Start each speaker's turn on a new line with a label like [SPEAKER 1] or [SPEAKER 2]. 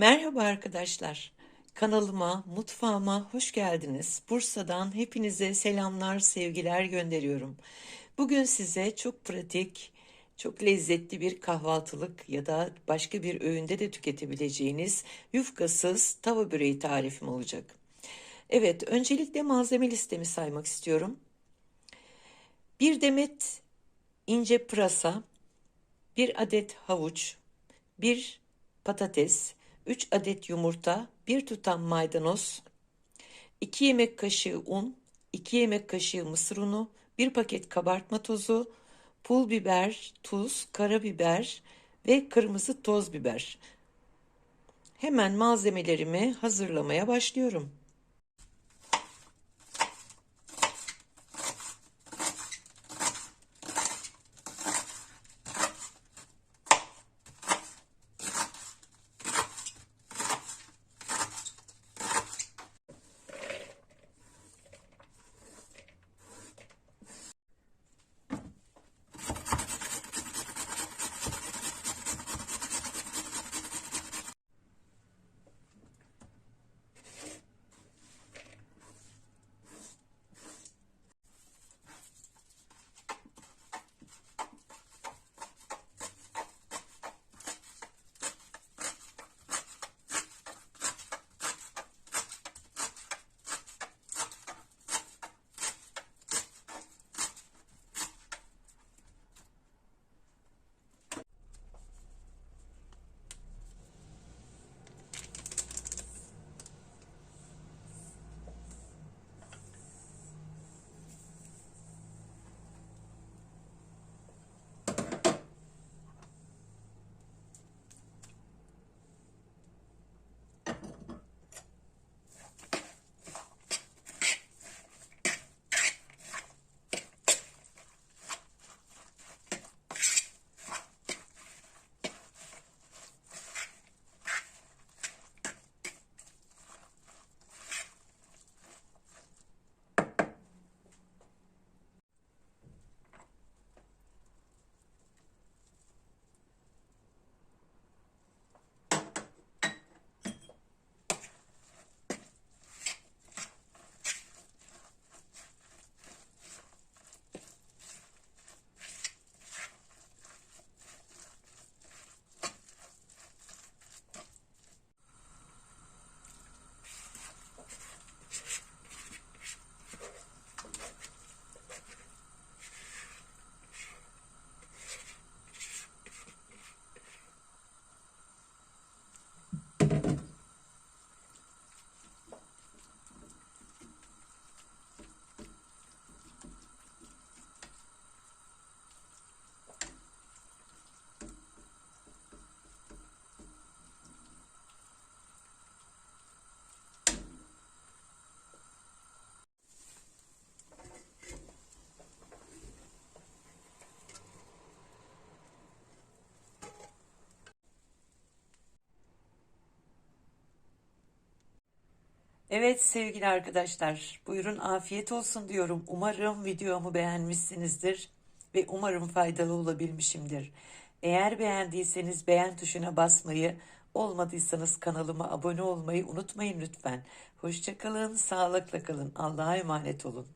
[SPEAKER 1] Merhaba arkadaşlar. Kanalıma, mutfağıma hoş geldiniz. Bursa'dan hepinize selamlar, sevgiler gönderiyorum. Bugün size çok pratik, çok lezzetli bir kahvaltılık ya da başka bir öğünde de tüketebileceğiniz yufkasız tava böreği tarifim olacak. Evet, öncelikle malzeme listemi saymak istiyorum. Bir demet ince pırasa, bir adet havuç, bir patates, 3 adet yumurta, 1 tutam maydanoz, 2 yemek kaşığı un, 2 yemek kaşığı mısır unu, 1 paket kabartma tozu, pul biber, tuz, karabiber ve kırmızı toz biber. Hemen malzemelerimi hazırlamaya başlıyorum. Evet sevgili arkadaşlar, buyurun afiyet olsun diyorum. Umarım videomu beğenmişsinizdir ve umarım faydalı olabilmişimdir. Eğer beğendiyseniz beğen tuşuna basmayı, olmadıysanız kanalıma abone olmayı unutmayın lütfen. Hoşçakalın, sağlıkla kalın, Allah'a emanet olun.